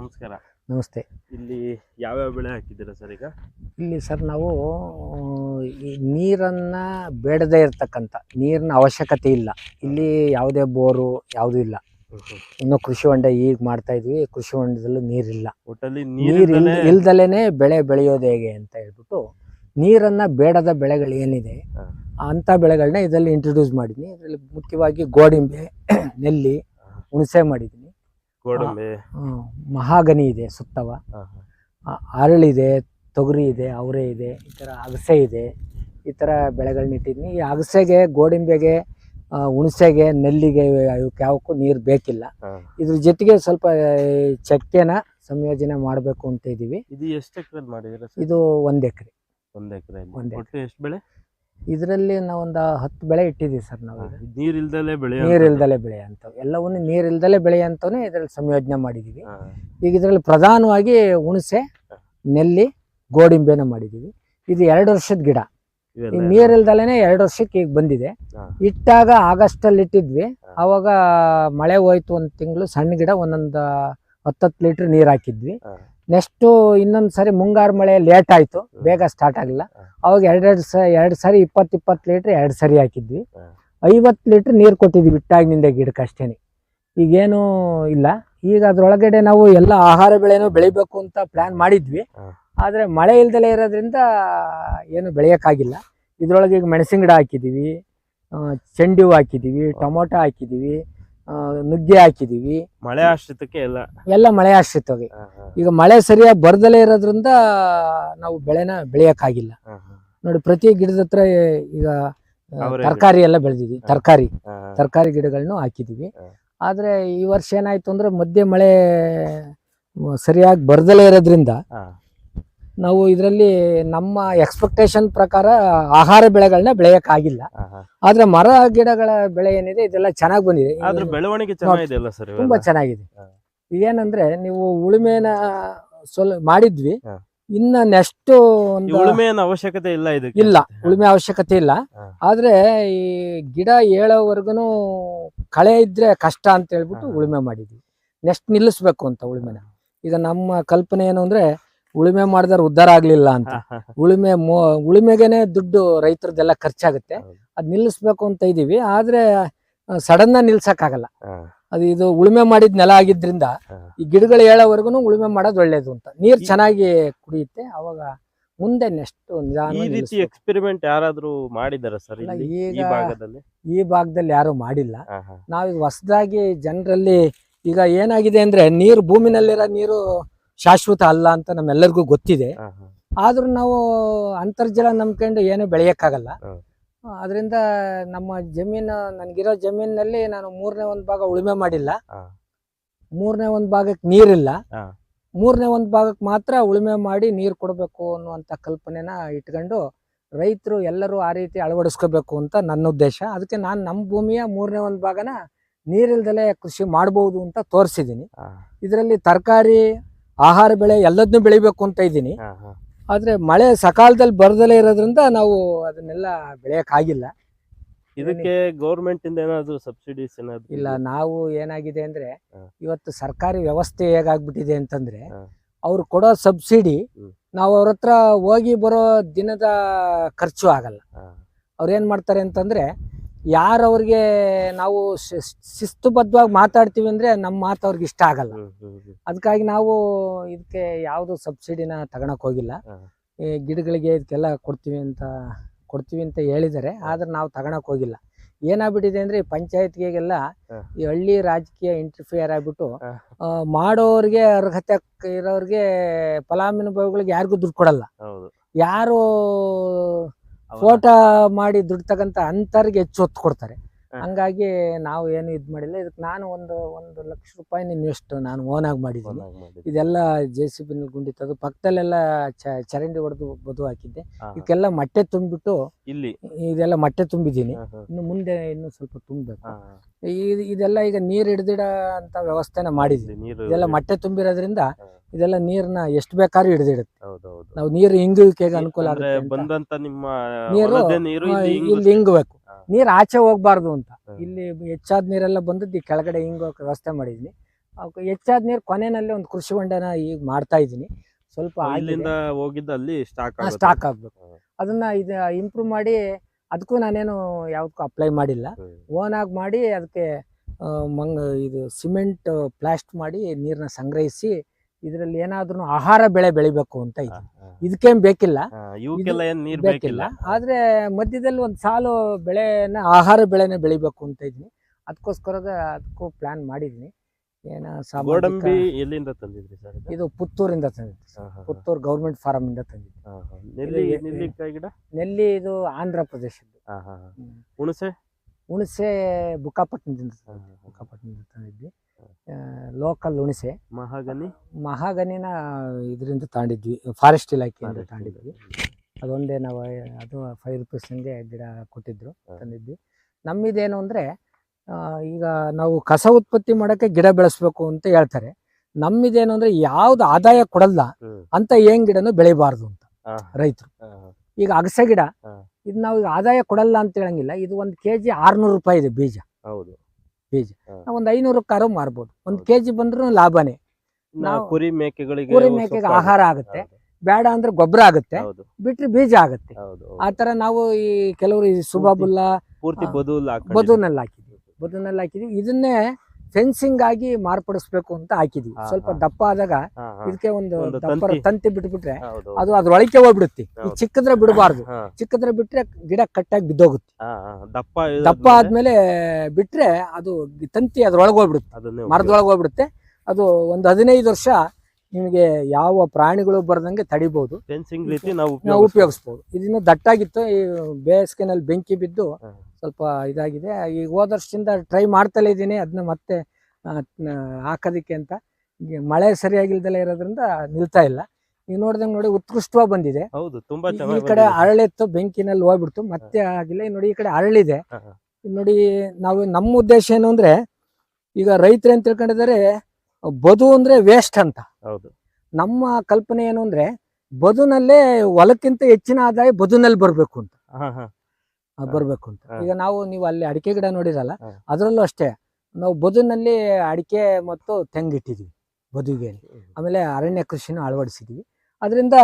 ನಮಸ್ಕಾರ. ನಮಸ್ತೆ. ಇಲ್ಲಿ ಯಾವ್ಯಾವ ಬೆಳೆ ಹಾಕಿದ್ದೀರಾ ಸರ್ ಈಗ? ಇಲ್ಲಿ ಸರ್ ನಾವು ಈ ನೀರನ್ನು ಬೇಡದೇ ಇರತಕ್ಕಂಥ ನೀರಿನ ಅವಶ್ಯಕತೆ ಇಲ್ಲ. ಇಲ್ಲಿ ಯಾವುದೇ ಬೋರು ಯಾವುದೂ ಇಲ್ಲ. ಇನ್ನು ಕೃಷಿ ಹೊಂಡ ಈಗ ಮಾಡ್ತಾ ಇದ್ವಿ. ಕೃಷಿ ಹೊಂಡದಲ್ಲೂ ನೀರಿಲ್ಲ. ಒಟ್ಟಲ್ಲಿ ನೀರು ನೀರಿಲ್ಲದೆ ಇಲ್ದಲೇನೆ ಬೆಳೆ ಬೆಳೆಯೋದು ಹೇಗೆ ಅಂತ ಹೇಳ್ಬಿಟ್ಟು ನೀರನ್ನು ಬೇಡದ ಬೆಳೆಗಳು ಏನಿದೆ ಹಾ. ಅಂಥ ಬೆಳೆಗಳನ್ನ ಇದರಲ್ಲಿ ಇಂಟ್ರೊಡ್ಯೂಸ್ ಮಾಡಿದ್ನಿ. ಇದರಲ್ಲಿ ಮುಖ್ಯವಾಗಿ ಗೋಡಿಂಬೆ ನೆಲ್ಲಿ ಹುಣಸೆ ಮಾಡಿದ್ದೀನಿ ಗೋಡಂಬೆ. ಹ್ಮ್, ಮಹಾಗನಿ ಇದೆ ಸುತ್ತವ. ಹಾ, ಹಾ. ಆ- ಅರಳಿದೆ ತೊಗರಿ ಇದೆ ಅವರೆ ಇದೆ ಈ ಥರ ಅಗಸೆ ಇದೆ ಈ ಥರ ಬೆಳೆಗಳನ್ನ ಇಟ್ಟಿದ್ದೀನಿ ಈ ಅಗಸೆಗೆ ಗೋಡಂಬೆಗೆ ಆ, ಹುಣಸೆಗೆ ನೆಲ್ಲಿಗೆ ಇವಕ್ಕೆ ಯಾವಕ್ಕೂ ನೀರು ಬೇಕಿಲ್ಲ. ಹಾ. ಇದ್ರ ಜೊತೆಗೆ ಸ್ವಲ್ಪ ಈ ಚಕ್ಕೆನ ಸಂಯೋಜನೆ ಮಾಡಬೇಕು ಅಂತ ಇದ್ದೀವಿ ಇದು ಎಷ್ಟು ಎಕರೆ ಮಾಡಿದ್ದೀರಾ ಸರ್? ಇದು ಒಂದು ಎಕರೆ. ಒಂದು ಎಕರೆ ಒಂದ್ ಒಟ್ಟು ಎಷ್ಟು ಬೆಳೆ? ಇದರಲ್ಲಿ ನಾವೊಂದು ಹತ್ತು ಬೆಳೆ ಇಟ್ಟಿದ್ದೀವಿ ಸರ್ ನಾವು ಈಗ. ನೀರ್ ಇಲ್ದಲೆ ಬೆಳೆ ಇಲ್ದಲೆ ಬೆಳೆ ಅಂತವು ಎಲ್ಲವನ್ನು ನೀರಿಲ್ದಲೆ ಬೆಳೆ ಅಂತವೇ ಇದರಲ್ಲಿ ಸಂಯೋಜನೆ ಮಾಡಿದ್ದೀವಿ ಈಗ ಇದರಲ್ಲಿ ಪ್ರಧಾನವಾಗಿ ಹುಣಸೆ ನೆಲ್ಲಿ ಗೋಡಿಂಬೆನ ಮಾಡಿದ್ದೀವಿ ಇದು ಎರಡು ವರ್ಷದ ಗಿಡ. ಈ ನೀರ್ ಇಲ್ದಲೇನೆ ಎರಡು ವರ್ಷಕ್ಕೆ ಈಗ ಬಂದಿದೆ. ಇಟ್ಟಾಗ ಆಗಸ್ಟ್ ಅಲ್ಲಿ ಇಟ್ಟಿದ್ವಿ. ಅವಾಗ ಮಳೆ ಹೋಯ್ತು ಒಂದ್ ತಿಂಗಳು ಸಣ್ಣ ಗಿಡ ಒಂದೊಂದು ಹತ್ತತ್ತು ಲೀಟರ್ ನೀರ್ ಹಾಕಿದ್ವಿ. ನೆಕ್ಸ್ಟ್ ಇನ್ನೊಂದು ಸರಿ ಮುಂಗಾರು ಮಳೆ ಲೇಟ್ ಆಯ್ತು. ಬೇಗ ಸ್ಟಾರ್ಟ್ ಆಗಿಲ್ಲ. ಅವಾಗ ಎರಡೆರಡು ಸ ಎರಡು ಸರಿ ಇಪ್ಪತ್ತು ಇಪ್ಪತ್ತು ಲೀಟರ್ ಎರಡು ಸರಿ ಹಾಕಿದ್ವಿ. ಹಾ. ಐವತ್ತು ಲೀಟರ್ ನೀರು ಕೊಟ್ಟಿದ್ವಿ ಬಿಟ್ಟಾಗಿನಿಂದ ಗಿಡಕ್ಕೆ ಅಷ್ಟೇನೆ ಈಗೇನು ಇಲ್ಲ. ಈಗ ಅದ್ರೊಳಗಡೆ ನಾವು ಎಲ್ಲ ಆಹಾರ ಬೆಳೆನೂ ಬೆಳಿಬೇಕು ಅಂತ ಪ್ಲಾನ್ ಮಾಡಿದ್ವಿ. ಆದರೆ ಮಳೆ ಇಲ್ದಲೆ ಇರೋದ್ರಿಂದ ಏನು ಬೆಳೆಯೋಕ್ಕಾಗಿಲ್ಲ. ಇದ್ರೊಳಗೆ ಈಗ ಮೆಣಸಿನ ಗಿಡ ಹಾಕಿದೀವಿ. ಆ, ಚೆಂಡು ಹೂವು ಹಾಕಿದೀವಿ ಟೊಮೊಟೊ ಹಾಕಿದೀವಿ. ಆ, ನುಗ್ಗೆ ಹಾಕಿದೀವಿ. ಮಳೆ ಆಶ್ರಿತಕ್ಕೆ ಎಲ್ಲ. ಎಲ್ಲ ಮಳೆ ಆಶ್ರಿತವಾಗಿ. ಈಗ ಮಳೆ ಸರಿಯಾಗಿ ಬರ್ದಲೇ ಇರೋದ್ರಿಂದ ನಾವು ಬೆಳೆನ ಬೆಳೆಯಕ್ಕಾಗಿಲ್ಲ. ನೋಡಿ ಪ್ರತಿ ಗಿಡದ ಹತ್ರ ಈಗ ತರಕಾರಿ ಎಲ್ಲ ಬೆಳೆದಿದ್ವಿ. ತರಕಾರಿ. ತರಕಾರಿ ಗಿಡಗಳನ್ನು ಹಾಕಿದೀವಿ. ಆದ್ರೆ ಈ ವರ್ಷ ಏನಾಯ್ತು ಅಂದ್ರೆ ಮಧ್ಯೆ ಮಳೆ ಸರಿಯಾಗಿ ಬರ್ದಲೇ ಇರೋದ್ರಿಂದ. ನಾವು ಇದರಲ್ಲಿ ನಮ್ಮ ಎಕ್ಸ್ಪೆಕ್ಟೇಷನ್ ಪ್ರಕಾರ ಆಹಾರ ಬೆಳೆಗಳನ್ನ ಬೆಳೆಯಕ್ಕಾಗಿಲ್ಲ. ಆದ್ರೆ ಮರ ಗಿಡಗಳ ಬೆಳೆ ಏನಿದೆ ಇದೆಲ್ಲ ಚೆನ್ನಾಗಿ ಬಂದಿದೆ. ಬೆಳವಣಿಗೆ ಸರ್ ತುಂಬಾ ಚೆನ್ನಾಗಿದೆ. ಏನಂದ್ರೆ ನೀವು ಉಳುಮೆನ ಸ್ವಲ್ಪ ಮಾಡಿದ್ವಿ. ಇನ್ನ ನೆಕ್ಸ್ಟ್ ಒಂದು ಉಳುಮೆಯ ಅವಶ್ಯಕತೆ ಇಲ್ಲ ಇದಕ್ಕೆ? ಇಲ್ಲ ಉಳುಮೆ ಅವಶ್ಯಕತೆ ಇಲ್ಲ. ಆದ್ರೆ ಈ ಗಿಡ ಏಳೋವರೆಗೂ ಕಳೆ ಇದ್ರೆ ಕಷ್ಟ ಅಂತ ಹೇಳ್ಬಿಟ್ಟು ಉಳುಮೆ ಮಾಡಿದ್ವಿ. ನೆಕ್ಸ್ಟ್ ನಿಲ್ಲಿಸ್ಬೇಕು ಅಂತ ಉಳುಮೆನ. ಈಗ ನಮ್ಮ ಕಲ್ಪನೆ ಏನು ಅಂದ್ರೆ ಉಳುಮೆ ಮಾಡಿದ್ರೆ ಉದ್ಧಾರ ಆಗ್ಲಿಲ್ಲ ಅಂತ. ಉಳಿಮೆ ಹಾ, ಹಾ. ಉಳುಮೆ ಮೋ ದುಡ್ಡು ರೈತರದೆಲ್ಲ ಖರ್ಚಾಗುತ್ತೆ. ಅದ್ ನಿಲ್ಲಿಸ್ಬೇಕು ಅಂತ ಇದೀವಿ. ಆದ್ರೆ ಸಡನ್ ನಿಲ್ಸಕ್ಕಾಗಲ್ಲ. ಆಗಲ್ಲ ಅದು ಇದು ಉಳುಮೆ ಮಾಡಿದ ನೆಲ ಆಗಿದ್ರಿಂದ ಈ ಗಿಡಗಳು ಹೇಳೋವರೆಗೂ ಉಳುಮೆ ಮಾಡೋದು ಒಳ್ಳೇದು ಅಂತ. ನೀರ್ ಚೆನ್ನಾಗಿ ಕುಡಿಯುತ್ತೆ. ಅವಾಗ ಮುಂದೆ ನೆಕ್ಸ್ಟ್ ಈ ರೀತಿ ಎಕ್ಸ್ಪೆರಿಮೆಂಟ್ ಯಾರಾದ್ರೂ ಮಾಡಿದಾರ ಸರ್ ಈಗ- ಭಾಗದಲ್ಲಿ? ಈ ಭಾಗದಲ್ಲಿ ಯಾರು ಮಾಡಿಲ್ಲ. ನಾವ್ ಹೊಸದಾಗಿ ಜನರಲ್ಲಿ ಈಗ ಏನಾಗಿದೆ ಅಂದ್ರೆ ನೀರು ಭೂಮಿನಲ್ಲಿರೋ ನೀರು ಶಾಶ್ವತ ಅಲ್ಲ ಅಂತ ನಮ್ಮೆಲ್ಲರಿಗೂ ಗೊತ್ತಿದೆ. ಆದ್ರೂ ನಾವು ಅಂತರ್ಜಲ ನಂಬ್ಕೊಂಡು ಏನು ಬೆಳೆಯಕ್ಕಾಗಲ್ಲ. ಅದರಿಂದ ನಮ್ಮ ಜಮೀನು ನನ್ಗಿರೋ ಜಮೀನಿನಲ್ಲಿ ನಾನು ಮೂರನೇ ಒಂದು ಭಾಗ ಉಳುಮೆ ಮಾಡಿಲ್ಲ. ಮೂರನೇ ಒಂದು ಭಾಗಕ್ಕೆ ನೀರಿಲ್ಲ. ಮೂರನೇ ಒಂದು ಭಾಗಕ್ಕೆ ಮಾತ್ರ ಉಳುಮೆ ಮಾಡಿ ನೀರು ಕೊಡಬೇಕು ಅನ್ನುವಂಥ ಕಲ್ಪನೆನ ಇಟ್ಕೊಂಡು ರೈತರು ಎಲ್ಲರೂ ಆ ರೀತಿ ಅಳವಡಿಸ್ಕೋಬೇಕು ಅಂತ ನನ್ನ ಉದ್ದೇಶ ಅದಕ್ಕೆ ನಾನು ನಮ್ಮ ಭೂಮಿಯ ಮೂರನೇ ಒಂದು ಭಾಗನ ನೀರಿಲ್ದಲೇ ಕೃಷಿ ಮಾಡ್ಬೋದು ಅಂತ ತೋರಿಸಿದ್ದೀನಿ ಇದರಲ್ಲಿ ತರಕಾರಿ ಆಹಾರ ಬೆಳೆ ಎಲ್ಲದನ್ನೂ ಬೆಳಿಬೇಕು ಅಂತ ಇದ್ದೀನಿ. ಆದ್ರೆ ಮಳೆ ಸಕಾಲದಲ್ಲಿ ಬರ್ದಲೇ ಇರೋದ್ರಿಂದ ನಾವು ಅದನ್ನೆಲ್ಲ ಬೆಳೆಯಕ್ಕಾಗಿಲ್ಲ ಇದಕ್ಕೆ ಗೌರ್ಮೆಂಟ್ ಇಂದ ಏನಾದ್ರು ಸಬ್ಸಿಡೀಸ್ ಏನಾದ್ರು ಇಲ್ಲ ನಾವು ಏನಾಗಿದೆ ಅಂದ್ರೆ ಇವತ್ತು ಸರ್ಕಾರಿ ವ್ಯವಸ್ಥೆ ಹೇಗಾಗ್ಬಿಟ್ಟಿದೆ ಅಂತಂದ್ರೆ. ಅವ್ರು ಕೊಡೋ ಸಬ್ಸಿಡಿ. ನಾವು ಅವ್ರ ಹತ್ರ ಹೋಗಿ ಬರೋ ದಿನದ ಖರ್ಚು ಆಗಲ್ಲ ಅವ್ರು ಏನ್ ಮಾಡ್ತಾರೆ ಅಂತಂದ್ರೆ ಯಾರು ಅವ್ರಿಗೆ ನಾವು ಶಿಸ್- ಶಿಸ್ತುಬದ್ಧವಾಗಿ ಮಾತಾಡ್ತೀವಿ ಅಂದ್ರೆ ನಮ್ಮ ಮಾತು ಅವ್ರಿಗೆ ಇಷ್ಟ ಆಗಲ್ಲ. ಅದಕ್ಕಾಗಿ ನಾವು ಇದಕ್ಕೆ ಯಾವುದು ಸಬ್ಸಿಡಿನ ತಗೊಳಕ್ ಹೋಗಿಲ್ಲ. ಈ ಗಿಡಗಳಿಗೆ ಇದಕ್ಕೆಲ್ಲ ಕೊಡ್ತೀವಿ ಅಂತ ಕೊಡ್ತೀವಿ ಅಂತ ಹೇಳಿದ್ದಾರೆ ಆದ್ರೆ ನಾವು ತಗೊಳಕ್ ಹೋಗಿಲ್ಲ. ಏನಾಗ್ಬಿಟ್ಟಿದೆ ಅಂದ್ರೆ ಈ ಪಂಚಾಯತ್ಗೆಲ್ಲ ಈ ಹಳ್ಳಿ ರಾಜಕೀಯ ಇಂಟರ್ಫಿಯರ್ ಆಗ್ಬಿಟ್ಟು ಮಾಡೋರಿಗೆ ಅರ್ಹತೆ ಇರೋರಿಗೆ ಫಲಾನುಭವಿಗಳಿಗೆ ಯಾರಿಗೂ ದುಡ್ಡು ಕೊಡಲ್ಲ. ಯಾರು ಫೋಟೋ ಮಾಡಿ ದುಡ್ಡು ತಗಂತ ಅಂತರ್ಗೆ ಹೆಚ್ಚು ಒತ್ತು ಕೊಡ್ತಾರೆ. ಹಂಗಾಗಿ ನಾವು ಏನು ಇದು ಮಾಡಿಲ್ಲ ಇದಕ್ಕೆ ನಾನು ಒಂದು ಒಂದು ಲಕ್ಷ ರೂಪಾಯಿ ಇನ್ವೆಸ್ಟ್ ನಾನು ಓನ್ ಆಗಿ ಮಾಡಿದ್ದೀನಿ. ಇದೆಲ್ಲ ಜೆ ಸಿ ಬಿ ಗುಂಡಿ ತೆಗೆದು ಪಕ್ಕದಲ್ಲೆಲ್ಲ ಚರಂಡಿ ಹೊಡೆದು ಬದು ಹಾಕಿದ್ದೆ. ಇದಕ್ಕೆಲ್ಲ ಮೊಟ್ಟೆ ತುಂಬಿಟ್ಟು ಇಲ್ಲಿ ಇದೆಲ್ಲ ಮೊಟ್ಟೆ ತುಂಬಿದ್ದೀನಿ ಇನ್ನು ಮುಂದೆ ಇನ್ನು ಸ್ವಲ್ಪ ತುಂಬಬೇಕು. ಇದೆಲ್ಲ ಈಗ ನೀರ್ ಹಿಡ್ದಿಡ ಅಂತ ವ್ಯವಸ್ಥೆನ ಮಾಡಿದ್ವಿ ಇದೆಲ್ಲ ಮೊಟ್ಟೆ ತುಂಬಿರೋದ್ರಿಂದ. ಇದೆಲ್ಲ ನೀರ್ನ ಎಷ್ಟು ಬೇಕಾದ್ರೂ ಹಿಡ್ದಿಡುತ್ತೆ ನಾವು ನೀರು ಹಿಂಗುವಿಕೆಗೆ ಅನುಕೂಲ ಆಗುತ್ತೆ. ಬಂದಂತ ನಿಮ್ಮ ನೀರು, ಇಲ್ಲಿ ಹಿಂಗಬೇಕು. ನೀರ್ ಆಚೆ ಹೋಗ್ಬಾರ್ದು ಅಂತ. ಇಲ್ಲಿ ಹೆಚ್ಚಾದ ನೀರೆಲ್ಲ ಬಂದದ್ದು ಈ ಕೆಳಗಡೆ ಹಿಂಗ ವ್ಯವಸ್ಥೆ ಅವಕ್ಕೆ ಹೆಚ್ಚಾದ ನೀರು ಕೊನೆಯಲ್ಲಿ ಒಂದು ಕೃಷಿ ಹೊಂಡನ ಈಗ ಮಾಡ್ತಾ ಇದೀನಿ ಸ್ವಲ್ಪ ಇಲ್ಲಿಂದ ಹೋಗಿದ್ದು ಅಲ್ಲಿ ಸ್ಟಾಕ್ ಸ್ಟಾಕ್ ಆಗ್ಬೇಕು. ಅದನ್ನ ಇದ ಇಂಪ್ರೂವ್ ಮಾಡಿ ಅದಕ್ಕೂ ನಾನೇನು ಯಾವ್ದಕ್ಕೂ ಅಪ್ಲೈ ಮಾಡಿಲ್ಲ. ಓನ್ ಆಗಿ ಮಾಡಿ ಅದಕ್ಕೆ ಮಂಗ ಇದು ಸಿಮೆಂಟ್ ಪ್ಲಾಸ್ಟ್ ಮಾಡಿ ನೀರನ್ನ ಸಂಗ್ರಹಿಸಿ ಇದರಲ್ಲಿ ಏನಾದ್ರೂ ಆಹಾರ ಬೆಳೆ ಬೆಳಿಬೇಕು ಅಂತ ಇದೆ ಇದಕ್ಕೇನ್ ಬೇಕಿಲ್ಲ. ಇವಕ್ಕೆಲ್ಲ ಏನ್ ನೀರ್ ಬೇಕಿಲ್ಲ? ಆದ್ರೆ ಮಧ್ಯದಲ್ಲಿ ಒಂದು ಸಾಲು ಬೆಳೆನ ಆಹಾರ ಬೆಳೆನ ಬೆಳಿಬೇಕು ಅಂತ ಇದೀನಿ ಅದಕ್ಕೋಸ್ಕರ ಅದಕ್ಕೂ ಪ್ಲಾನ್ ಮಾಡಿದೀನಿ ಏನ ಗೋಡಂಬಿ ಎಲ್ಲಿಂದ ತಂದಿದ್ರಿ ಸರ್ ಇದು? ಪುತ್ತೂರಿಂದ ತಂದಿದ್ದು ಸರ್. ಪುತ್ತೂರು ಗೌರ್ಮೆಂಟ್ ಫಾರಂ ಇಂದ ತಂದಿದ್ದು ನೆಲ್ಲಿ ಇದು- ನೆಲ್ಲಿಕಾಯಿ ಗಿಡ? ನೆಲ್ಲಿ ಇದು ಆಂಧ್ರ ಪ್ರದೇಶದ್ದು. ಹುಣಸೆ? ಹುಣಸೆ ಬುಕ್ಕಾಪಟ್ಟಣದಿಂದ. ಬುಕ್ಕಾಪಟ್ಟಣದಿಂದ ತಂದಿದ್ವಿ. ಲೋಕಲ್ ಹುಣಸೆ ಮಹಾಗನಿ ಮಹಾಗನಿನ ಇದರಿಂದ ತಾಂಡಿದ್ವಿ. ಫಾರೆಸ್ಟ್ ಇಲಾಖೆಯಿಂದ ತಾಂಡಿದ್ವಿ. ಅದೊಂದೇ ನಾವು ಅದು ಫೈವ್ ರುಪೀಸ್ ಹಂಗೆ ಗಿಡ ಕೊಟ್ಟಿದ್ರು ತಂದಿದ್ವಿ. ನಮ್ಮಿದೇನು ಅಂದರೆ ಈಗ ನಾವು ಕಸ ಉತ್ಪತ್ತಿ ಮಾಡೋಕ್ಕೆ ಗಿಡ ಬೆಳೆಸ್ಬೇಕು ಅಂತ ಹೇಳ್ತಾರೆ. ನಮ್ಮಿದೇನು ಅಂದರೆ ಯಾವ್ದು ಆದಾಯ ಕೊಡಲ್ಲ ಅಂತ ಏನ್ ಗಿಡನೂ ಬೆಳಿಬಾರ್ದು ಅಂತ ರೈತರು. ಈಗ ಅಗಸೆ ಗಿಡ. ಇದು ನಾವು ಆದಾಯ ಕೊಡಲ್ಲ ಅಂತ ಹೇಳಂಗಿಲ್ಲ. ಇದು ಒಂದು ಕೆ ಜಿ ಆರ್ನೂರು ರೂಪಾಯಿ ಇದೆ ಬೀಜ. ಹೌದು. ನಾವು ಐನೂರು ಕಾರು ಮಾರ್ಬೋದು. ಒಂದ್ ಕೆಜಿ ಬಂದ್ರು ಲಾಭನೇ. ನಾವು- ಕುರಿ ಮೇಕೆಗಳಿಗೆ ಕುರಿ ಮೇಕೆಗೆ ಆಹಾರ ಆಗುತ್ತೆ. ಬೇಡ ಅಂದ್ರೆ ಗೊಬ್ಬರ ಆಗುತ್ತೆ. ಬಿಟ್ರೆ ಬೀಜ ಆಗುತ್ತೆ. ಆತರ ನಾವು ಈ ಕೆಲವರು ಸುಬಾಬುಲ್ಲಾ ಪೂರ್ತಿ ಬದುಲ್ ಬದುನಲ್ಲಿ ಹಾಕಿದ್ವಿ ಬದುನಲ್ಲಿ ಹಾಕಿದ್ವಿ ಇದನ್ನೇ ಫೆನ್ಸಿಂಗ್ ಆಗಿ ಮಾರ್ಪಡಿಸ್ಬೇಕು ಅಂತ ಹಾಕಿದ್ವಿ. ಸ್ವಲ್ಪ ದಪ್ಪ ಆದಾಗ. ಇದಕ್ಕೆ ಒಂದು ದಪ್ಪ ತಂತಿ. ಬಿಟ್ಬಿಟ್ರೆ ಅದು ಅದ್ರೊಳಕ್ಕೆ ಹೋಗ್ಬಿಡುತ್ತೆ. ಈ ಚಿಕ್ಕದ್ರ ಬಿಡಬಾರ್ದು. ಚಿಕ್ಕದ್ರೆ ಬಿಟ್ರೆ ಗಿಡ ಕಟ್ಟಾಗಿ ಬಿದ್ದೋಗುತ್ತೆ. ದಪ್ಪ ದಪ್ಪ ಆದ್ಮೇಲೆ ಬಿಟ್ರೆ ಅದು ತಂತಿ ಅದ್ರೊಳಗೆ ಹೋಗ್ಬಿಡುತ್ತೆ. ಮರದೊಳಗೆ ಹೋಗ್ಬಿಡುತ್ತೆ. ಅದು ಒಂದು ಹದಿನೈದು ವರ್ಷ ನಿಮಗೆ ಯಾವ ಪ್ರಾಣಿಗಳು ಬರದಂಗೆ ತಡಿಬಹುದು ಫೆನ್ಸಿಂಗ್ ರೀತಿ ನಾವು ನಾವು ಉಪಯೋಗಿಸ್ಬೋದು. ಇದನ್ನ ದಟ್ಟಾಗಿತ್ತು ಈ ಬೇಸಿಗೆನಲ್ಲಿ ಬೆಂಕಿ ಬಿದ್ದು ಸ್ವಲ್ಪ ಇದಾಗಿದೆ. ಈಗ ಹೋದ ವರ್ಷದಿಂದ ಟ್ರೈ ಮಾಡ್ತಲೇ ಇದ್ದೀನಿ. ಅದನ್ನ ಮತ್ತೆ ಆ, ಹಾಕೋದಿಕ್ಕೆ ಅಂತ. ಈಗ ಮಳೆ ಸರಿಯಾಗಿಲ್ದಲೇ ಇರೋದ್ರಿಂದ ನಿಲ್ತಾ ಇಲ್ಲ. ಈಗ ನೋಡಿದಂಗೆ ನೋಡಿ ಉತ್ಕೃಷ್ಟವಾಗಿ ಬಂದಿದೆ. ಹೌದು ತುಂಬಾ ಈ- ಈ ಕಡೆ. ಅರಳಿತ್ತು ಬೆಂಕಿನಲ್ಲಿ ಹೋಗ್ಬಿಡ್ತು. ಮತ್ತೆ ಆಗಿಲ್ಲ. ಈಗ ನೋಡಿ ಈ ಕಡೆ ಅರಳಿದೆ. ಹಾ, ಹಾ. ಈಗ ನೋಡಿ ನಾವು ನಮ್ಮ ಉದ್ದೇಶ ಏನು ಅಂದ್ರೆ ಈಗ ರೈತರು ಅಂತ ತಿಳ್ಕೊಂಡಿದ್ದಾರೆ ಬದು ಅಂದ್ರೆ ವೇಸ್ಟ್ ಅಂತ. ಹೌದು. ನಮ್ಮ ಕಲ್ಪನೆ ಏನು ಅಂದ್ರೆ ಬದುನಲ್ಲೇ ಹೊಲಕ್ಕಿಂತ ಹೆಚ್ಚಿನ ಆದಾಯ ಬದುನಲ್ಲಿ ಬರ್ಬೇಕು ಅಂತ. ಬರ್ಬೇಕು ಅಂತ. ಈಗ ನಾವು ನೀವು ಅಲ್ಲಿ ಅಡಿಕೆ ಗಿಡ ನೋಡಿರಲ್ಲ ಅದ್ರಲ್ಲೂ ಅಷ್ಟೇ. ನಾವು ಬದುನಲ್ಲಿ ಅಡಿಕೆ ಮತ್ತು ತೆಂಗಿಟ್ಟಿದ್ವಿ ಬದುಗೆ ಆಮೇಲೆ ಅರಣ್ಯ ಕೃಷಿನ ಅಳವಡಿಸಿದ್ವಿ. ಅದರಿಂದ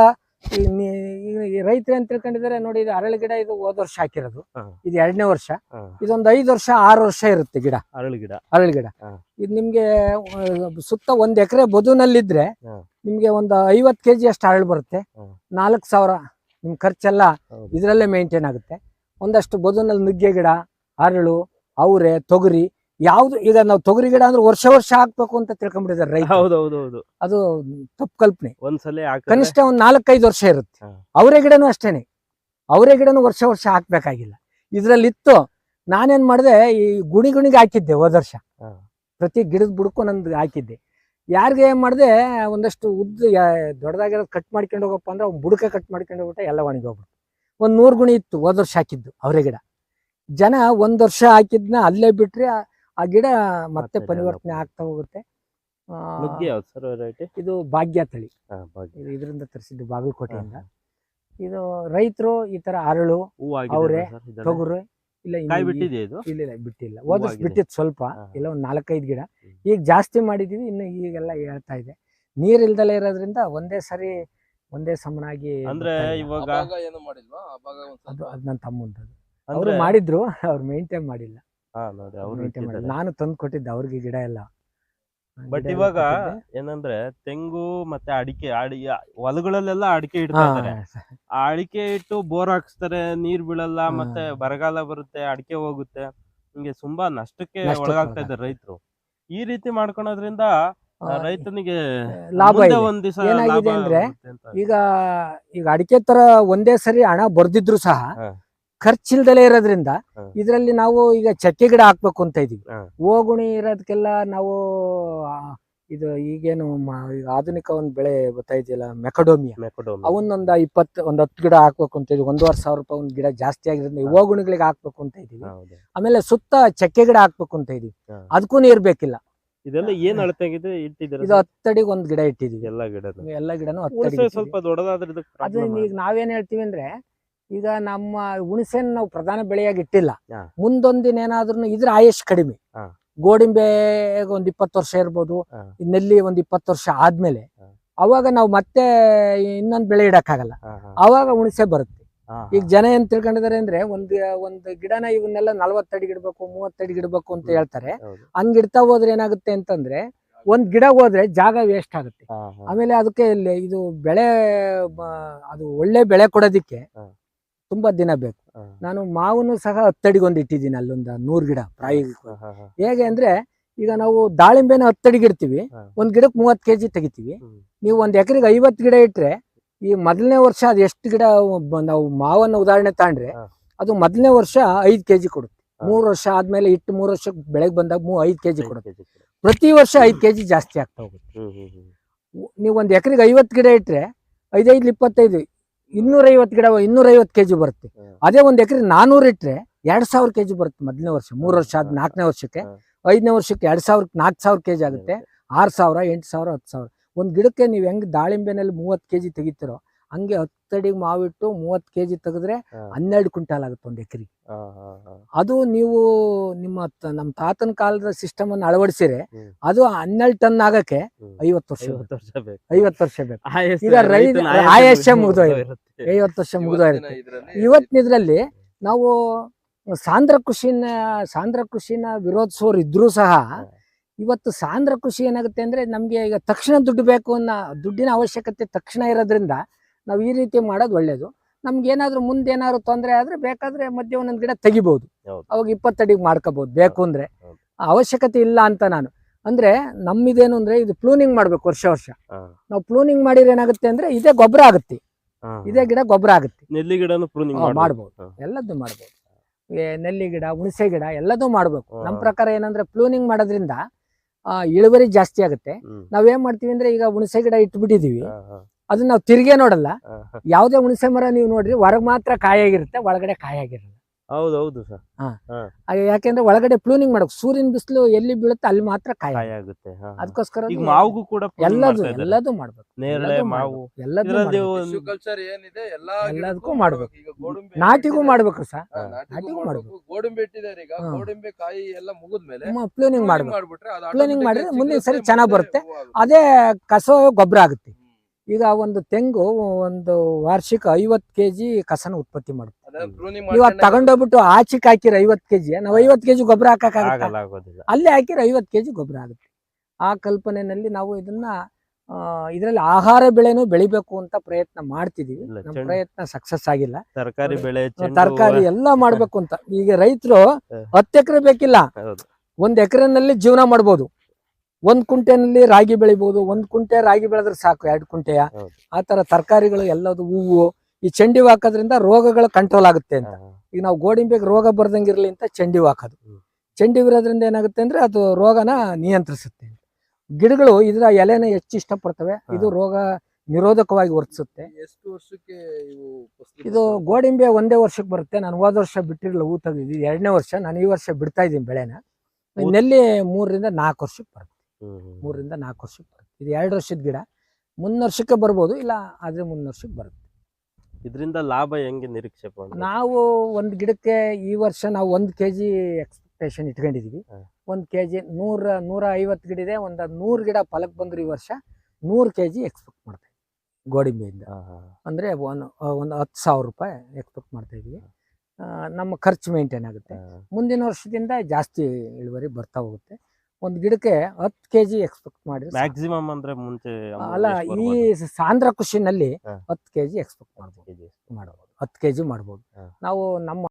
ರೈತರು ಅಂತ ತಿಳ್ಕೊಂಡಿದ್ದಾರೆ ನೋಡಿ ಇದು ಅರಳು ಗಿಡ ಇದು ಹೋದ ವರ್ಷ ಹಾಕಿರೋದು. ಇದು ಎರಡನೇ ವರ್ಷ. ಇದೊಂದು ಐದು ವರ್ಷ ಆರು ವರ್ಷ ಇರುತ್ತೆ ಗಿಡ. ಅರಳು ಗಿಡ. ಅರಳು ಗಿಡ. ಇದು ನಿಮ್ಗೆ ಸುತ್ತ ಒಂದ್ ಎಕರೆ ಬದುನಲ್ಲಿದ್ರೆ ಇದ್ರೆ ನಿಮ್ಗೆ ಒಂದು ಐವತ್ ಕೆಜಿ ಅಷ್ಟು ಅರಳು ಬರುತ್ತೆ. ನಾಲ್ಕ್ ಸಾವಿರ ನಿಮ್ ಖರ್ಚೆಲ್ಲ ಇದ್ರಲ್ಲೇ ಇದರಲ್ಲೇ ಮೇಂಟೈನ್ ಆಗುತ್ತೆ. ಒಂದಷ್ಟು ಬದುನಲ್ಲಿ ನುಗ್ಗೆ ಗಿಡ ಅರಳು ಅವರೆ ತೊಗರಿ ಯಾವ್ದು ಈಗ ನಾವು ತೊಗರಿ ಗಿಡ ಅಂದ್ರೆ ವರ್ಷ ವರ್ಷ ಹಾಕ್ಬೇಕು ಅಂತ ತಿಳ್ಕೊಂಡ್ಬಿಟ್ಟಿದ್ದಾರೆ ರೈತ ಅದು ತಪ್ಪು ಕಲ್ಪನೆ. ಒಂದ್ಸಲ ಕನಿಷ್ಠ ಒಂದ್ ನಾಲ್ಕೈದು ವರ್ಷ ಇರುತ್ತೆ. ಅವರೇ ಗಿಡನೂ ಅಷ್ಟೇನೆ. ಅವರೇ ಗಿಡನೂ ವರ್ಷ ವರ್ಷ ಹಾಕ್ಬೇಕಾಗಿಲ್ಲ. ಇದ್ರಲ್ಲಿ ಇತ್ತು ನಾನೇನ್ ಮಾಡಿದೆ ಈ ಗುಣಿ ಗುಣಿಗೆ ಹಾಕಿದ್ದೆ ಹೋದ ವರ್ಷ. ಪ್ರತಿ ಗಿಡದ ಬುಡಕ್ಕೂ ನಂದು ಹಾಕಿದ್ದೆ. ಯಾರಿಗೆ ಏನ್ ಮಾಡಿದೆ ಒಂದಷ್ಟು ಉದ್ದ ದೊಡ್ಡದಾಗಿರೋದು ಕಟ್ ಮಾಡ್ಕೊಂಡು ಹೋಗಪ್ಪ ಅಂದ್ರೆ ಅವ್ನು ಬುಡಕ ಕಟ್ ಮಾಡ್ಕೊಂಡು ಹೋಗ್ಬಿಟ್ಟೆ ಎಲ್ಲ ಒಣಗಿ ಹೋಗ್ಬಿಟ್ಟು ಒಂದ್ ನೂರು ಗುಣಿ ಇತ್ತು ಹೋದ ವರ್ಷ ಹಾಕಿದ್ದು ಅವರೇ ಗಿಡ. ಜನ ಒಂದ್ ವರ್ಷ ಹಾಕಿದ್ನ ಅಲ್ಲೇ ಬಿಟ್ರೆ ಆ- ಗಿಡ ಮತ್ತೆ ಪರಿವರ್ತನೆ ಆಗ್ತಾ ಹೋಗುತ್ತೆ. ಆ, ನುಗ್ಗೆ ಯಾವ್ದು ಸರ್ ವೆರೈಟಿ ಇದು ಭಾಗ್ಯ ತಳಿ. ಇದು ಇದರಿಂದ ತರಿಸಿದ್ದು ಬಾಗಲಕೋಟೆಯಿಂದ. ಇದು ರೈತರು ಈ ತರ ಅರಳು ಹೂ ಅವ್ರೆ, ಆಗಿದೆ ತೊಗರು ಇಲ್ಲ ಇನ್ನು ಕಾಯಿ ಬಿಟ್ಟಿದೆ ಇದು? ಇಲ್ಲ ಇಲ್ಲ ಬಿಟ್ಟಿಲ್ಲ. ಹೋದ ಬಿಟ್ಟಿದ್. ಬಿಟ್ಟಿತ್ತು ಸ್ವಲ್ಪ ಹಾ. ಇಲ್ಲ ಒಂದ್ ನಾಲ್ಕೈದು ಗಿಡ. ಹ್ಮ್. ಈಗ ಜಾಸ್ತಿ ಮಾಡಿದೀವಿ ಇನ್ನು ಈಗೆಲ್ಲ ಹೇಳ್ತಾ ಇದೆ. ನೀರ್ ಇಲ್ದಲೆ ಇರೋದ್ರಿಂದ ಒಂದೇ ಸರಿ ಒಂದೇ ಸಮನಾಗಿ ಅಂದ್ರೆ ಬರ್ತಾ ಇಲ್ಲ. ಇವಾಗ ಏನು ಮಾಡಿಲ್ವಾ? ಅಭಾಗ ಒಂದ್ ಅದು ಸ್ವಲ್ಪ ಅದ್ ನನ್ನ ತಮ್ಮಂತದ್ದು. ಅವರು ಅಂದ್ರೆ ಮಾಡಿದ್ರು ಅವ್ರು ಮೇಂಟೈನ್ ಮಾಡಿಲ್ಲ. ಹಾ ನೋಡಿ ಅವ್ರು. ನಾನು ತಂದು ಕೊಟ್ಟಿದ್ದೆ ಅವ್ರಿಗೆ ಗಿಡ ಎಲ್ಲ ಬಟ್ ಗಿಡ ಎಲ್ಲ ಇವಾಗ ಕೊಟ್ಟಿದ್ದೆ. ಏನಂದ್ರೆ ತೆಂಗು ಮತ್ತೆ ಅಡಿಕೆ ಅಡಿ ಹೊಲಗಳಲ್ಲೆಲ್ಲ ಅಡಿಕೆ ಇಡ್ತಾರೆ ಇಡ್ತಾ ಆ ಅಡಿಕೆ ಇಟ್ಟು ಬೋರ್ ಹಾಕ್ಸ್ತಾರೆ ನೀರ್ ಬೀಳಲ್ಲ ಹಾ. ಮತ್ತೆ ಬರಗಾಲ ಬರುತ್ತೆ ಅಡಿಕೆ ಹೋಗುತ್ತೆ ಹಿಂಗೆ ತುಂಬಾ ನಷ್ಟಕ್ಕೆ ನಷ್ಟಕ್ಕೆ ಒಳಗಾಗ್ತಾ. ಇದ್ದಾರೆ ರೈತರು ಈ ರೀತಿ ಮಾಡ್ಕೊಳೋದ್ರಿಂದ ಆ, ರೈತನಿಗೆ ಲಾಭ ಮುಂದೆ ಇದೆ ಒಂದ್ ದಿವಸ ಏನಾಗಿದೆ ಅಂದ್ರೆ ಈಗ ಈಗ ಅಡಿಕೆ ತರ ಒಂದೇ ಸರಿ ಹಣ ಬರ್ದಿದ್ರು ಸಹ ಹಾ. ಖರ್ಚಿಲ್ದಲೇ ಇರೋದ್ರಿಂದ. ಇದರಲ್ಲಿ ನಾವು ಈಗ ಚಕ್ಕೆ ಗಿಡ ಹಾಕ್ಬೇಕು ಅಂತ ಇದೀವಿ. ಹೋಗುಣಿ ಇರೋದಕ್ಕೆಲ್ಲ ನಾವು ಇದು ಈಗೇನು ಈಗ ಆಧುನಿಕ ಒಂದು ಬೆಳೆ ಬರ್ತಾ ಇದೆಯಲ್ಲ ಮೆಕಡೋಮಿಯಾ. ಅವನ್ನೊಂದ ಇಪ್ಪತ್ತು ಒಂದ್ ಹತ್ತು ಗಿಡ ಹಾಕ್ಬೇಕು ಅಂತ ಇದೀವಿ. ಒಂದೂವರೆ ಸಾವಿರ ರೂಪಾಯಿ ಒಂದು ಗಿಡ ಜಾಸ್ತಿ ಆಗಿರೋದ್ರಿಂದ ಹೋಗುಣಿಗಳಿಗೆ. ಹಾಕ್ಬೇಕು ಅಂತ ಇದೀವಿ. ಆಮೇಲೆ ಸುತ್ತ ಚಕ್ಕೆ ಗಿಡ ಹಾಕ್ಬೇಕು ಅಂತ ಇದೀವಿ. ಅದಕ್ಕೂ ನೀರ್ ಬೇಕಿಲ್ಲ. ಇದೆಲ್ಲ ಏನ್ ಅಳತೆಗಿದೆ ಇಟ್ಟಿದ್ದೀರಾ ಇದು ಹತ್ತಡಿಗೆ ಒಂದ್ ಗಿಡ ಇಟ್ಟಿದೀವಿ. ಎಲ್ಲ ಗಿಡ ಎಲ್ಲ ಗಿಡನು ಸ್ವಲ್ಪ ದೊಡ್ಡದಾದ್ರೆ ಅದನ್ನ ಈಗ ನಾವೇನ್ ಹೇಳ್ತೀವಿ ಅಂದ್ರೆ ಈಗ ನಮ್ಮ ಹುಣಸೆನ್ ನಾವು ಪ್ರಧಾನ ಬೆಳೆಯಾಗಿ ಇಟ್ಟಿಲ್ಲ ಹಾ. ಮುಂದೊಂದಿನ ಏನಾದ್ರೂ ಇದ್ರ ಆಯುಷ್ ಕಡಿಮೆ ಗೋಡಿಂಬೆಗೆ ಗೋಡಿಂಬೆ ಒಂದ್ ಇಪ್ಪತ್ತು ವರ್ಷ ಇರ್ಬೋದು ಹಾ. ಈ ನೆಲ್ಲಿ ಒಂದ್ ಇಪ್ಪತ್ತು ವರ್ಷ ಆದ್ಮೇಲೆ ಹಾ. ಅವಾಗ ನಾವು ಮತ್ತೆ ಇನ್ನೊಂದ್ ಬೆಳೆ ಇಡಕ್ಕಾಗಲ್ಲ. ಅವಾಗ ಹುಣಸೆ ಬರುತ್ತೆ ಈಗ ಜನ ಏನ್ ತಿಳ್ಕೊಂಡಿದ್ದಾರೆ ಅಂದ್ರೆ ಒಂದ್ ಒಂದ್ ಗಿಡನ ಇವನ್ನೆಲ್ಲ ನಲ್ವತ್ತಡಿ ಇಡ್ಬೇಕು ಮೂವತ್ತಡಿ ಇಡ್ಬೇಕು ಅಂತ ಹೇಳ್ತಾರೆ ಹೌದು. ಹಂಗ್ ಇಡ್ತಾ ಹೋದ್ರೆ ಏನಾಗುತ್ತೆ ಅಂತಂದ್ರೆ ಒಂದ್ ಗಿಡ ಹೋದ್ರೆ ಜಾಗ ವೇಸ್ಟ್ ಆಗುತ್ತೆ. ಆಮೇಲೆ ಅದಕ್ಕೆ ಇಲ್ಲಿ ಇದು ಬೆಳೆ ಬ- ಅದು ಒಳ್ಳೆ ಬೆಳೆ ಕೊಡೋದಿಕ್ಕೆ ಹಾ. ತುಂಬಾ ದಿನ ಬೇಕು. ನಾನು ಮಾವನ್ನು ಸಹ ಹತ್ತಡಿಗೊಂದು ಇಟ್ಟಿದ್ದೀನಿ ಅಲ್ಲೊಂದು ನೂರ್ ಗಿಡ ಪ್ರಾಯೋಗಿಕ. ಹೇಗೆ ಅಂದ್ರೆ ಈಗ ನಾವು ದಾಳಿಂಬೆನ ಹತ್ತಡಿಗೆ ಇಡ್ತೀವಿ ಹಾ. ಒಂದ್ ಗಿಡಕ್ಕೆ ಮೂವತ್ ಕೆಜಿ ತೆಗಿತೀವಿ. ನೀವು ಒಂದ್ ಎಕರೆಗೆ ಐವತ್ ಗಿಡ ಇಟ್ರೆ ಈ ಮೊದಲನೇ ವರ್ಷ ಅದು ಎಷ್ಟು ಗಿಡ ನಾವು ಮಾವನ್ನ ಉದಾಹರಣೆ ತಾಂಡ್ರೆ ಅದು ಮೊದಲನೇ ವರ್ಷ ಐದ್ ಕೆಜಿ ಕೊಡುತ್ತೆ. ಮೂರು ವರ್ಷ ಆದ್ಮೇಲೆ ಇಟ್ಟು ಮೂರ್ ವರ್ಷಕ್ಕೆ ಬೆಳೆಗ್ ಬಂದಾಗ ಮೂ ಐದ್ ಕೆಜಿ ಕೊಡುತ್ತೆ. ಪ್ರತಿ ವರ್ಷ ಐದ್ ಕೆಜಿ ಜಾಸ್ತಿ ಆಗ್ತಾ ಹೋಗುತ್ತೆ. ನೀವು ಒಂದ್ ಎಕರೆಗೆ ಐವತ್ ಗಿಡ ಇಟ್ರೆ ಐದೈದು ಇಪ್ಪತ್ತೈದು ಇನ್ನೂರೈವತ್ ಗಿಡ ಇನ್ನೂರೈವತ್ ಕೆಜಿ ಬರುತ್ತೆ. ಅದೇ ಒಂದ್ ಎಕರೆ ನಾನೂರ್ ಇಟ್ರೆ ಎರಡ್ ಸಾವಿರ ಕೆಜಿ ಬರುತ್ತೆ ಮೊದಲನೇ ವರ್ಷ. ಮೂರ್ ವರ್ಷ ಆದ್ ನಾಲ್ಕನೇ ವರ್ಷಕ್ಕೆ. ಐದನೇ ವರ್ಷಕ್ಕೆ ಎರಡ್ ಸಾವಿರ ನಾಲ್ಕು ಸಾವಿರ ಕೆಜಿ ಆಗುತ್ತೆ. ಆರ್ ಸಾವಿರ ಎಂಟು ಸಾವಿರ ಹತ್ತು ಸಾವಿರ. ಒಂದ್ ಗಿಡಕ್ಕೆ ನೀವು ಹೆಂಗ್ ದಾಳಿಂಬೆನಲ್ಲಿ ಮೂವತ್ ಕೆಜಿ ತೆಗಿತೀರೋ ಹಂಗೆ ಹತ್ತಡಿ ಮಾವಿಟ್ಟು ಮೂವತ್ ಕೆಜಿ ತೆಗೆದ್ರೆ ಹಾ. ಹನ್ನೆರಡು ಕ್ವಿಂಟಾಲ್ ಆಗುತ್ತೆ ಒಂದು ಎಕರೆ. ಅದು ನೀವು ನಿಮ್ಮ ನಮ್ಮ ತಾತನ ಕಾಲದ ಸಿಸ್ಟಮ್ ಅನ್ನು ಅಳವಡಿಸಿರೆ ಅದು ಹನ್ನೆರಡು ಟನ್ ಆಗಕ್ಕೆ. ಐವತ್ತು ವರ್ಷ ಐವತ್ತು ವರ್ಷ ಬೇಕು. ಈಗ ರೈ- ಆಯಸ್ ಆಯಸ್ಸೇ ಮುಗ್ದು ಐವತ್ತು ವರ್ಷ ಮುಗಿದೋಗಿರುತ್ತೆ ಇದ್ರಲ್ಲಿ ಇವತ್ತಿನಿದ್ರಲ್ಲಿ ನಾವು ಸಾಂದ್ರ ಕೃಷಿನ ಸಾಂದ್ರ ಕೃಷಿನ ವಿರೋಧಿಸೋರು ಇದ್ರೂ ಸಹ ಇವತ್ತು ಸಾಂದ್ರ ಕೃಷಿ ಏನಾಗುತ್ತೆ ಅಂದ್ರೆ ನಮ್ಗೆ ಈಗ ತಕ್ಷಣ ದುಡ್ಡು ಬೇಕು ಅನ್ನೋ ದುಡ್ಡಿನ ಅವಶ್ಯಕತೆ ತಕ್ಷಣ ಇರೋದ್ರಿಂದ ನಾವು ಈ ರೀತಿ ಮಾಡೋದು ಒಳ್ಳೇದು. ನಮ್ಗೆ ಏನಾದ್ರು ಮುಂದೆ ಏನಾದ್ರು ತೊಂದರೆ ಆದ್ರೆ ಬೇಕಾದ್ರೆ ಮಧ್ಯೆ ಒಂದೊಂದು ಗಿಡ ತೆಗಿಬಹುದು ಹೌದು. ಅವಾಗ ಇಪ್ಪತ್ತಡಿಗೆ ಮಾಡ್ಕೋಬಹುದು ಬೇಕು ಅಂದ್ರೆ. ಅವಶ್ಯಕತೆ ಇಲ್ಲ ಅಂತ ನಾನು. ಅಂದ್ರೆ ನಮ್ಮಿದೇನು ಅಂದ್ರೆ ಇದು ಪ್ಲೂನಿಂಗ್ ಮಾಡ್ಬೇಕು ವರ್ಷ ವರ್ಷ. ನಾವು ಪ್ಲೂನಿಂಗ್ ಮಾಡಿದ್ರೆ ಏನಾಗುತ್ತೆ ಅಂದ್ರೆ ಇದೇ ಗೊಬ್ಬರ ಆಗುತ್ತೆ. ಇದೇ ಗಿಡ ಗೊಬ್ಬರ ಆಗುತ್ತೆ. ನೆಲ್ಲಿ ಗಿಡ ಮಾಡ್ಬೋದು. ಎಲ್ಲದ್ದು ಮಾಡ್ಬೋದು. ನೆಲ್ಲಿ ಗಿಡ ಹುಣಸೆ ಗಿಡ ಎಲ್ಲದೂ ಮಾಡ್ಬೇಕು. ನಮ್ ನಮ್ಮ ಪ್ರಕಾರ ಏನಂದ್ರೆ ಪ್ಲೂನಿಂಗ್ ಮಾಡೋದ್ರಿಂದ ಇಳುವರಿ ಜಾಸ್ತಿ ಆಗುತ್ತೆ. ನಾವೇನ್ ಮಾಡ್ತೀವಿ ಅಂದ್ರೆ ಈಗ ಹುಣಸೆ ಗಿಡ ಇಟ್ಬಿಟ್ಟಿದೀವಿ. ಅದನ್ನ ನಾವು ತಿರ್ಗೇ ನೋಡಲ್ಲ ಯಾವ್ದೇ ಹುಣಸೆ ಮರ ನೀವು ನೋಡ್ರಿ ಹೊರಗ್ ಮಾತ್ರ ಕಾಯಾಗಿರುತ್ತೆ ಒಳಗಡೆ ಕಾಯಾಗಿರಲ್ಲ ಹೌದು ಹೌದು ಸರ್ ಯಾಕೆಂದ್ರೆ ಒಳಗಡೆ ಪ್ಲೂನಿಂಗ್ ಮಾಡಕ್ ಸೂರ್ಯನ ಬಿಸಿಲು ಎಲ್ಲಿ ಬೀಳುತ್ತೆ ಅಲ್ಲಿ ಮಾತ್ರ ಕಾಯ ಕಾಯ ಆಗುತ್ತೆ. ಅದಕ್ಕೋಸ್ಕರ ಈಗ ಮಾವುಗೂ ಕೂಡ ಎಲ್ಲದು ಎಲ್ಲದು. ಮಾಡ್ಬೇಕು ಮಾವು. ಎಲ್ಲದೂ ಕಲ್ಚರ್ ಏನಿದೆ ಎಲ್ಲದಕ್ಕೂ ಮಾಡ್ಬೇಕು. ಈಗ ಗೋಡಂಬಿ ನಾಟಿಗೂ. ಮಾಡ್ಬೇಕು ಸರ್ ನಾಟಿಗೂ ಮಾಡ್ಬೇಕು. ಗೋಡಂಬಿ ಇಟ್ಟಿದ್ದಾರೆ ಈಗ ಹಾ. ಗೋಡಂಬಿ ಕಾಯಿ ಎಲ್ಲ ಮುಗಿದ್ಮೇಲೆ ಪ್ಲೂನಿಂಗ್ ಮಾಡ್ಬೇಕು automatic ಮಾಡಿದ್ರೆ ಮುಂದಿನ ಸರಿ ಚೆನ್ನಾಗ್ ಬರುತ್ತೆ. ಅದೇ ಕಸ ಗೊಬ್ಬರ ಆಗುತ್ತೆ. ಈಗ ಒಂದು ತೆಂಗು ಒಂದು ವಾರ್ಷಿಕ ಐವತ್ ಕೆಜಿ ಕಸನ ಉತ್ಪತ್ತಿ ಮಾಡುತ್ತೆ ಇವತ್ತು ತಗೊಂಡೋಗ್ಬಿಟ್ಟು ಆಚಿಕ್ ಹಾಕಿರ ಐವತ್ ಕೆಜಿ ನಾವು ಐವತ್ ಕೆಜಿ ಗೊಬ್ಬರ ಹಾಕಾಕ ಆಗಲ್ಲ ಆಗೋದಿಲ್ಲ. ಅಲ್ಲೇ ಹಾಕಿರ ಐವತ್ ಕೆಜಿ ಗೊಬ್ಬರ ಆಗುತ್ತೆ. ಆ ಕಲ್ಪನೆಯಲ್ಲಿ ನಾವು ಇದನ್ನ ಇದರಲ್ಲಿ ಇದ್ರಲ್ಲಿ ಆಹಾರ ಬೆಳೆನೂ ಬೆಳಿಬೇಕು ಅಂತ ಪ್ರಯತ್ನ ಮಾಡ್ತಿದೀವಿ. ನಮ್ಮ ಪ್ರಯತ್ನ ಸಕ್ಸಸ್ ಆಗಿಲ್ಲ. ತರಕಾರಿ ಬೆಳೆ ತರಕಾರಿ ಎಲ್ಲ ಮಾಡ್ಬೇಕು ಅಂತ. ಈಗ ರೈತರು. ಹತ್ತು ಎಕರೆ ಬೇಕಿಲ್ಲ. ಒಂದ್ ಎಕರೆನಲ್ಲಿ ಜೀವನ ಮಾಡ್ಬೋದು. ಒಂದ್ ಕುಂಟೆನಲ್ಲಿ ರಾಗಿ ಬೆಳಿಬಹುದು ಒಂದ್ ಕುಂಟೆ ರಾಗಿ ಬೆಳೆದ್ರೆ ಸಾಕು ಎರಡು ಕುಂಟೆಯ. ಆತರ ಆ ತರ ತರಕಾರಿಗಳು ಎಲ್ಲದು ಹೂವು ಈ ಚಂಡಿ ಹಾಕೋದ್ರಿಂದ ರೋಗಗಳು ಕಂಟ್ರೋಲ್ ಆಗುತ್ತೆ ಅಂತ. ಈಗ ನಾವು ಗೋಡಿಂಬೆಗೆ ರೋಗ ಬರ್ದಂಗಿರ್ಲಿ ಅಂತ ಚಂಡಿ ಹಾಕೋದು ಚಂಡಿ ಇರೋದ್ರಿಂದ ಏನಾಗುತ್ತೆ ಅಂದ್ರೆ ಅದು ರೋಗನ ನಿಯಂತ್ರಿಸುತ್ತೆ ಗಿಡಗಳು ಇದರ ಎಲೆನ ಹೆಚ್ಚು ಇಷ್ಟಪಡ್ತವೆ ಇದು ರೋಗ ನಿರೋಧಕವಾಗಿ ವರ್ತಿಸುತ್ತೆ. ಎಷ್ಟು ವರ್ಷಕ್ಕೆ ಇದು ಗೋಡಿಂಬೆ ಒಂದೇ ವರ್ಷಕ್ಕೆ ಬರುತ್ತೆ. ನಾನು ಹೋದ ವರ್ಷ ಬಿಟ್ಟಿರಲಿಲ್ಲ ಹೂ ತೆಗೆದಿದ್ದು. ಎರಡನೇ ವರ್ಷ. ನಾನು ಈ ವರ್ಷ ಬಿಡ್ತಾ ಇದ್ದೀನಿ ಬೆಳೆನ. ನೆಲ್ಲಿ ಮೂರರಿಂದ ನಾಲ್ಕು ವರ್ಷಕ್ಕೆ ಬರುತ್ತೆ. ಮೂರರಿಂದ ನಾಲ್ಕು ವರ್ಷಕ್ಕೆ ಬರುತ್ತೆ. ಇದು ಎರಡು ವರ್ಷದ ಗಿಡ. ಮುಂದಿನ ವರ್ಷಕ್ಕೆ ಬರ್ಬೋದು ಇಲ್ಲ ಆದ್ರೆ ಮುಂದಿನ ವರ್ಷಕ್ಕೆ ಬರುತ್ತೆ. ಇದರಿಂದ ಲಾಭ ಹೆಂಗೆ ನಿರೀಕ್ಷೆ? ನಾವು ಒಂದು ಗಿಡಕ್ಕೆ ಈ ವರ್ಷ ನಾವು ಒಂದು ಕೆ ಜಿ ಎಕ್ಸ್ಪೆಕ್ಟೇಷನ್ ಇಟ್ಕೊಂಡಿದೀವಿ. ಒಂದು ಕೆ ಜಿ ನೂರ ನೂರ ಐವತ್ತು ಗಿಡ ಇದೆ ಒಂದು ನೂರು ಗಿಡ ಫಲಕ್ಕೆ ಬಂದ್ರೆ ಈ ವರ್ಷ ನೂರು ಕೆ ಜಿ ಎಕ್ಸ್ಪೆಕ್ಟ್ ಮಾಡ್ತಾ ಇದ್ದೀವಿ ಗೋಡಿಂಬೆಯಿಂದ. ಅಂದರೆ ಒಂದು ಒಂದು ಹತ್ತು ಸಾವಿರ ರೂಪಾಯಿ ಎಕ್ಸ್ಪೆಕ್ಟ್ ಮಾಡ್ತಾ ಇದ್ದೀವಿ ನಮ್ಮ ಖರ್ಚು ಮೇಂಟೈನ್ ಆಗುತ್ತೆ. ಮುಂದಿನ ವರ್ಷದಿಂದ ಜಾಸ್ತಿ ಇಳುವರಿ ಬರ್ತಾ ಹೋಗುತ್ತೆ. ಒಂದು ಗಿಡಕ್ಕೆ ಹತ್ತು ಕೆ ಜಿ ಎಕ್ಸ್ಪೆಕ್ಟ್ ಮಾಡಿದ್ರೆ ಮ್ಯಾಕ್ಸಿಮಮ್ ಅಂದ್ರೆ ಮುಂಚೆ ಅಲ್ಲ ಈ ಸಾಂದ್ರ ಕೃಷಿನಲ್ಲಿ. ಹತ್ತು ಕೆ ಜಿ ಎಕ್ಸ್ಪೆಕ್ಟ್ ಮಾಡ್ಬೋದು. ಮಾಡಬಹುದು ಮಾಡ್ಬೋದು. ಹತ್ತು ಕೆ ಜಿ ಮಾಡ್ಬೋದು ನಾವು ನಮ್ಮ